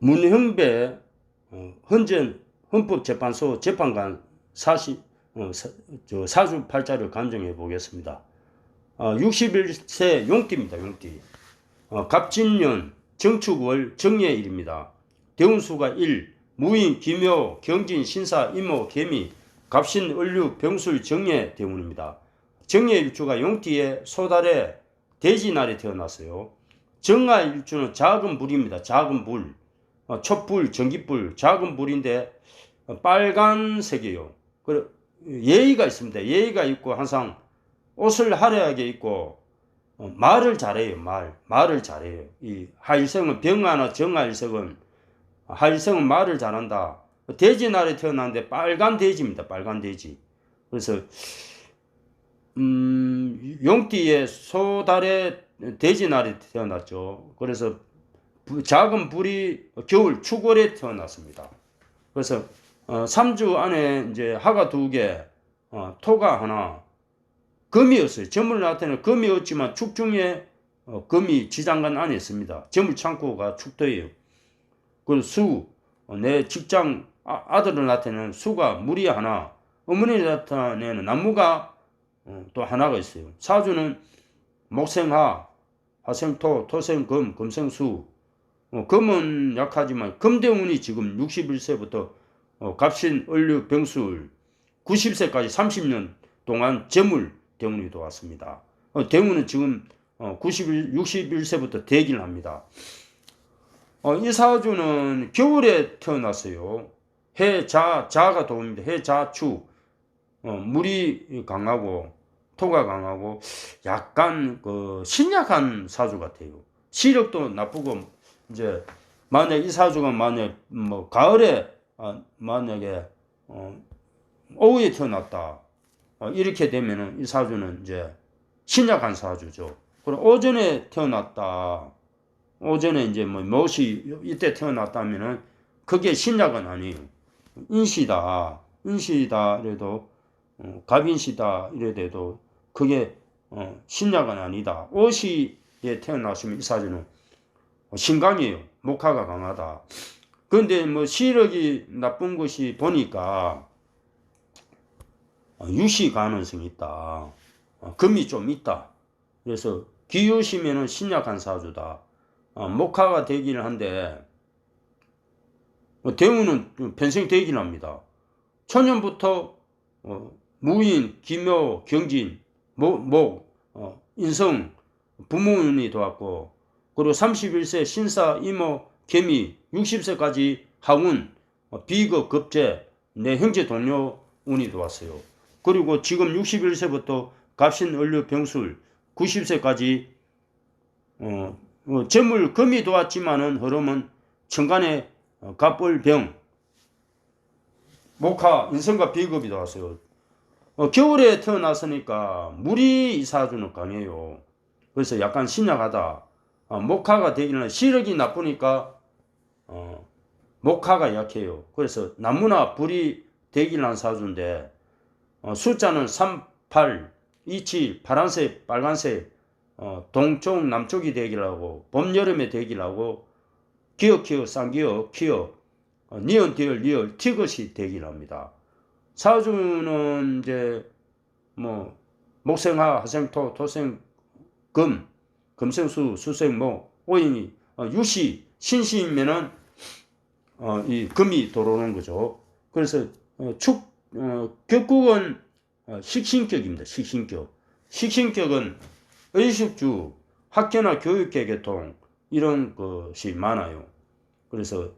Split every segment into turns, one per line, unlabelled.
문형배 어, 헌전 헌법재판소 재판관 사시 어, 사, 저 사주 팔자를 감정해 보겠습니다. 어, 61세 용띠입니다. 용띠. 어, 갑진년 정축월 정예일입니다. 대운수가 1, 무인, 기묘, 경진, 신사, 임모, 개미, 갑신, 을류, 병술, 정예 대운입니다. 정예 일주가 용띠의 소달의 돼지날에 태어났어요. 정화 일주는 작은 불입니다. 작은 불. 어, 촛불, 전기불, 작은 불인데 어, 빨간색이에요. 그 예의가 있습니다. 예의가 있고 항상 옷을 화려하게 입고 어, 말을 잘해요. 말, 말을 잘해요. 이 하일성은 병하나 정하일성은 하일성은 말을 잘한다. 돼지 날에 태어났는데 빨간 돼지입니다. 빨간 돼지. 그래서 음, 용띠의 소달의 돼지 날에 태어났죠. 그래서 부- 작은 불이 겨울 추월에 태어났습니다. 그래서 어, 3주 안에 이제 하가 두 개, 어, 토가 하나, 금이었어요. 점을 나타내는 금이었지만 축중에 어, 금이 지장간 안에 있습니다. 점을 창고가 축도예요. 그리고 수, 어, 내 직장 아, 아들을 나타내는 수가 물이 하나, 어머니를 나타내는 나무가 어, 또 하나가 있어요. 사주는 목생하, 화생토, 토생금, 금생수. 어, 금은 약하지만 금대운이 지금 61세부터 어, 갑신, 을류, 병술 90세까지 30년 동안 재물 대운이 들어왔습니다. 어, 대운은 지금 어, 91, 61세부터 대기를 합니다. 어, 이 사주는 겨울에 태어났어요. 해, 자, 자가 도움입니다. 해, 자, 추. 어, 물이 강하고 토가 강하고 약간 그 신약한 사주 같아요. 시력도 나쁘고 이제 만약 이 사주가 만약 뭐 가을에 아, 만약에 어, 오후에 태어났다 어, 이렇게 되면은 이 사주는 이제 신약한 사주죠. 그리고 오전에 태어났다 오전에 이제 뭐 못이 이때 태어났다면은 그게 신약은 아니에요. 인시다 인시다 이래도 어, 갑인시다 이래도 그게 어, 신약은 아니다. 오시에 태어났으면 이 사주는 신강이에요. 목화가 강하다. 그런데 뭐 시력이 나쁜 것이 보니까 어, 유시 가능성이 있다. 어, 금이 좀 있다. 그래서 기유시면은 신약한 사주다. 어, 목화가 되기는 한데 어, 대우는 변생 되긴 합니다. 초년부터 어, 무인, 기묘, 경진, 목, 목 어, 인성, 부모운이 들어왔고 그리고 31세 신사, 이모, 개미, 60세까지 하운, 어, 비거, 급제, 내 형제 동료 운이 들어왔어요. 그리고 지금 61세부터 갑신, 을류, 병술, 90세까지 어, 어, 재물, 금이 들어왔지만은 흐름은 천간에 어, 갑을, 병, 목화, 인성과 비겁이 들어왔어요. 어, 겨울에 태어났으니까 물이 이 사주는 강해요. 그래서 약간 신약하다. 어, 목화가 되기는 시력이 나쁘니까 어, 목화가 약해요. 그래서 나무나 불이 되기는 한 사주인데 어, 숫자는 3, 8, 27, 파란색, 빨간색, 어, 동쪽, 남쪽이 되기를 하고 봄, 여름에 되기를 하고 기어, 키어, 쌍기어, 키어, 어, 니은, 디얼, 리얼, 티것이 되기를 합니다. 사주는 이제 뭐 목생화, 화생토, 토생, 금, 금생수, 수생목, 오인이 어, 유시, 신시면은 어, 이 금이 들어오는 거죠. 그래서 어, 축 어, 격국은 어, 식신격입니다. 식신격. 식신격은 의식주, 학교나 교육계 계통 이런 것이 많아요. 그래서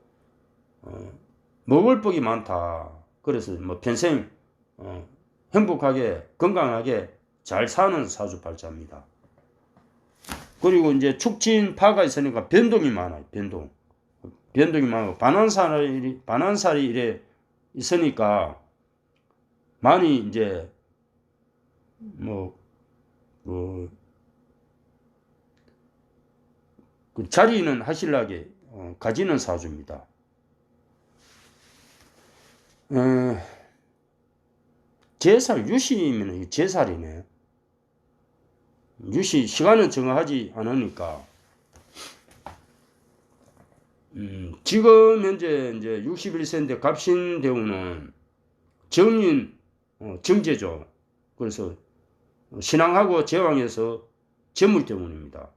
어, 먹을 복이 많다. 그래서 뭐 평생 어, 행복하게 건강하게 잘 사는 사주팔자입니다. 그리고 이제 축진 파가 있으니까 변동이 많아요. 변동. 변동이 많고 반환살이 반환살이 이래 있으니까 많이 이제 뭐 그, 그 자리는 하실라게 어, 가지는 사주입니다. 어, 제살 유시면 제살이네. 유시 시간은 정하지 않으니까 음, 지금 현재 이제 61세인데 갑신 대우는 정인 어, 정제죠. 그래서 신앙하고 제왕에서 재물 때문입니다.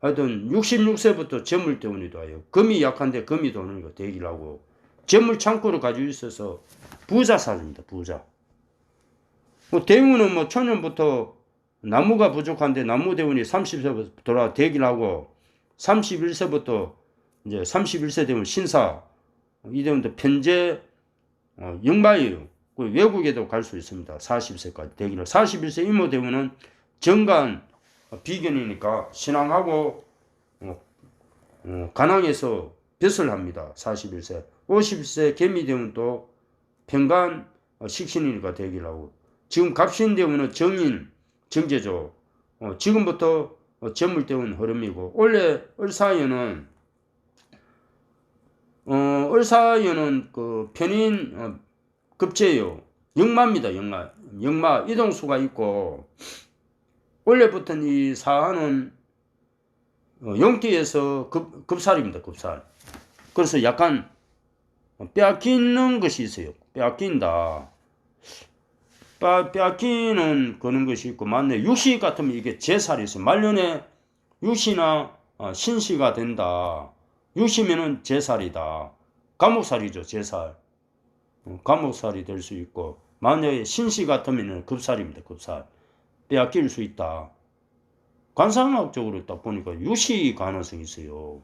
하여튼 66세부터 재물 때문이 도와요. 금이 약한데 금이 도는 거 대기를 하고 재물 창고를 가지고 있어서 부자 사주입니다. 부자. 뭐 대운은 뭐 초년부터 나무가 부족한데 나무 대운이 30세부터 돌아 대기를 하고 31세부터 이제 31세 되면 신사 이 대운도 편제 어, 역마예요. 그 외국에도 갈 수 있습니다. 40세까지 대기를 41세 이모 되면은 정관 어, 비견이니까 신앙하고 어, 어, 간항에서 벼슬 합니다. 41세 50세 개미 또 평간 어, 식신이니까 대기를 하고 지금 갑신 되면은 정인 정제죠. 어, 지금부터 어, 재물대운 흐름이고 원래 을사연은 어, 을사연은 그 편인 어, 급제요. 역마입니다. 역마. 역마 이동수가 있고 원래부터 이 사안은 어, 용띠에서 급, 급살입니다. 급살. 그래서 약간 빼앗기는 것이 있어요. 빼앗긴다. 빼- 빼앗기는 그런 것이 있고 맞네. 육시 같으면 이게 제살이 있어요. 말년에 육시나 어, 신시가 된다. 육시면은 제살이다. 감옥살이죠. 제살. 어, 감옥살이 될 수 있고 만약에 신시 같으면 급살입니다. 급살. 빼앗길 수 있다. 관상학적으로 딱 보니까 유시 가능성이 있어요.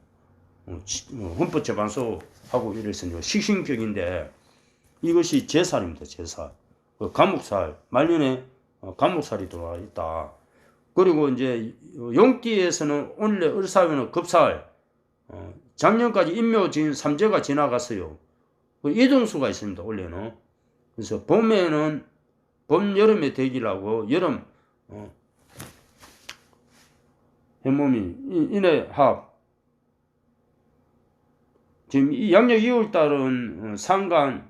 어, 지- 어, 헌법 재판소하고 이래서 식신격인데 이것이 제살입니다. 제살. 그 감옥살 말년에 어, 감옥살이 들어와 있다. 그리고 이제 용띠에서는 원래 을사위는 급살 어, 작년까지 인묘진 삼재가 지나갔어요. 그 이동수가 있습니다. 원래는 그래서 봄에는 봄 여름에 대기를 하고 여름 어, 해몸이 이- 인해 합 지금 이 양력 2월 달은 어, 상간 어,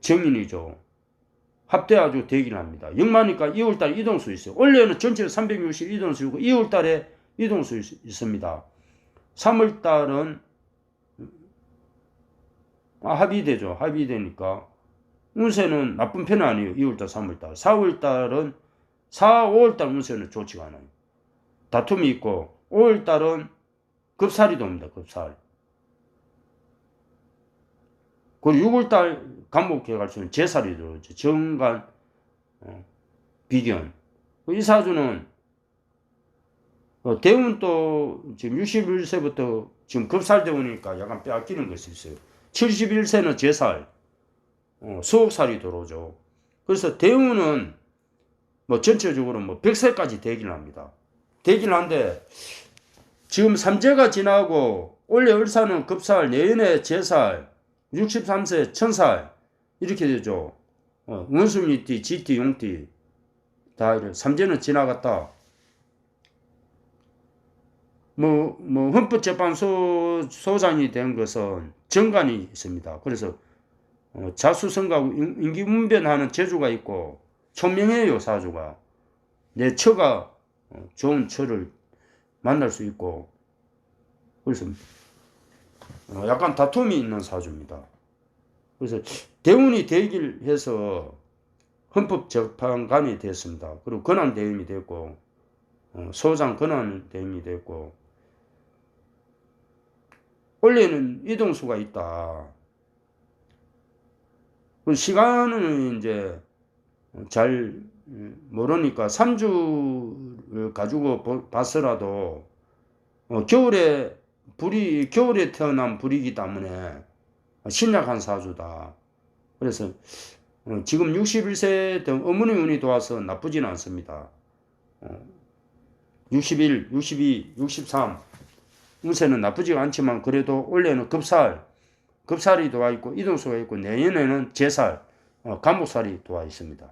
정인이죠. 합돼가지고 대기를 합니다. 역마니까 2월 달에 이동수 있어요. 원래는 전체로 360 이동수이고 2월 달에 이동수 있- 있습니다. 3월 달은 아, 합의되죠. 합의되니까 운세는 나쁜 편은 아니에요. 2월달, 3월달. 4월달은 4, 5월달 운세는 좋지가 않아요. 다툼이 있고 5월달은 급살이 돕니다. 급살. 그리고 6월달 감목해 갈 수는 제살이 들어오죠. 어, 비견. 이 사주는 어, 대운 또 지금 61세부터 지금 급살 대운이니까 약간 빼앗기는 것이 있어요. 71세는 제살, 어, 수옥살이 들어오죠. 그래서 대운은 뭐 전체적으로 뭐 100세까지 대기를 합니다. 대기를 하는데 지금 삼재가 지나고 원래 을사는 급살, 내년에 제살, 63세 천살 이렇게 되죠. 어, 원숭이띠, 쥐띠, 용띠 다 이래. 삼재는 지나갔다. 뭐, 뭐, 헌법재판소 소장이 된 것은 정관이 있습니다. 그래서, 어, 자수성가하고 인- 인기문변하는 재주가 있고, 총명해요, 사주가. 내 처가 어, 좋은 처를 만날 수 있고, 그래서, 어, 약간 다툼이 있는 사주입니다. 그래서, 대운이 되길 해서 헌법재판관이 됐습니다. 그리고 권한대행이 됐고, 어, 소장 권한대행이 됐고, 원래는 이동수가 있다. 그 시간은 이제 잘 모르니까 3주를 가지고 보- 봤으라도 어, 겨울에 불이 겨울에 태어난 불이기 때문에 신약한 사주다. 그래서 어, 지금 61세 등 어머니 운이 도와서 나쁘지는 않습니다. 어, 61, 62, 63 운세는 나쁘지가 않지만 그래도 원래는 급살, 급살이 도와 있고 이동수가 있고 내년에는 제살, 어, 감목살이 도와 있습니다.